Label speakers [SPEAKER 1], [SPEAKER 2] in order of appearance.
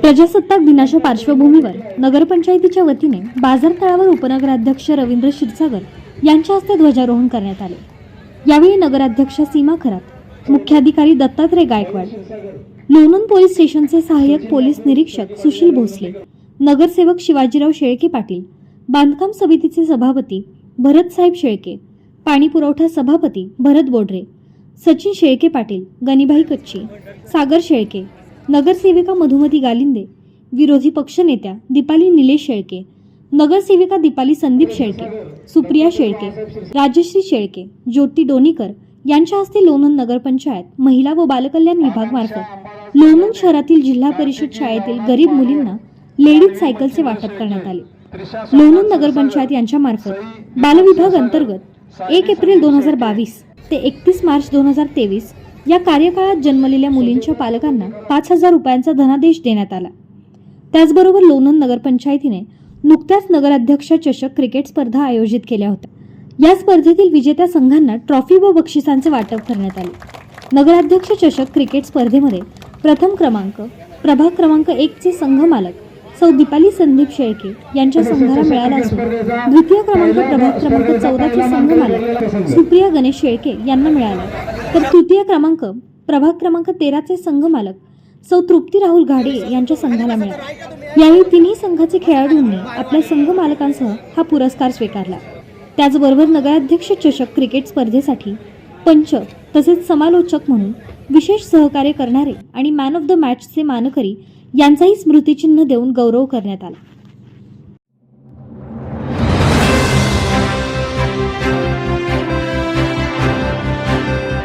[SPEAKER 1] प्रजासत्ताक दिनाच्या पार्श्वभूमीवर नगरपंचायतीच्या वतीने बाजार तळावर उपनगराध्यक्ष रवींद्र क्षीरसागर यांच्या हस्ते ध्वजारोहण करण्यात आले. यावेळी नगराध्यक्ष सीमा खरात मुख्याधिकारी दत्तात्रय गायकवाड लोणंद पोलीस स्टेशनचे सहाय्यक पोलीस निरीक्षक सुशील भोसले नगरसेवक शिवाजीराव शेळके पाटील बांधकाम समितीचे सभापती भरतसाहेब शेळके पाणी पुरवठा सभापती भरत बोडरे सचिन शेळके पाटील गणिभाई कच्ची सागर शेळके नगरसेविका मधुमती गालिंदे विरोधी पक्षनेत्या दीपाली निलेश शेळके नगरसेविका दीपाली संदीप शेळके सुप्रिया शेळके राजश्री शेळके ज्योती डोनीकर यांच्या हस्ते लोणंद नगरपंचायत महिला व बालकल्याण विभागमार्फत लोणंद शहरातील जिल्हा परिषद शाळेतील गरीब मुलींना लेडीज सायकलचे वाटप करण्यात आले. लोणंद नगरपंचायत यांच्या मार्फत बालविभाग अंतर्गत एक एप्रिल दोन हजार बावीस ते एकतीस मार्च दोन हजार तेवीस या कार्यकाळात जन्मलेल्या मुलींच्या पालकांना पाच हजार रुपयांचा धनादेश देण्यात आला. त्याचबरोबर लोणंद नगरपंचायतीने नुकत्याच नगराध्यक्ष चषक क्रिकेट स्पर्धा आयोजित केल्या होत्या. या स्पर्धेतील विजेत्या संघांना ट्रॉफी व बक्षिसांचे वाटप करण्यात आले. नगराध्यक्ष चषक क्रिकेट स्पर्धेमध्ये प्रथम क्रमांक प्रभाग क्रमांक एकचे संघ मालक सौ दीपाली संदीप शेळके यांच्या संघाला मिळाला असून द्वितीय क्रमांक प्रभाग क्रमांक चौदाचे संघ मालक. सुप्रिया गणेश शेळके यांना मिळाला. तर तृतीय क्रमांक प्रभाग क्रमांक तेराचे संघ मालक सौ तृप्ती राहुल घाडे यांच्या संघाला मिळाला. यावेळी तिन्ही संघाचे खेळाडूंनी आपल्या संघ मालकांसह हा पुरस्कार स्वीकारला. त्याचबरोबर नगराध्यक्ष चषक क्रिकेट स्पर्धेसाठी पंच तसेच समालोचक म्हणून विशेष सहकार्य करणारे आणि मॅन ऑफ द मॅचचे मानकरी यांचाही स्मृतिचिन्ह देऊन गौरव करण्यात आला.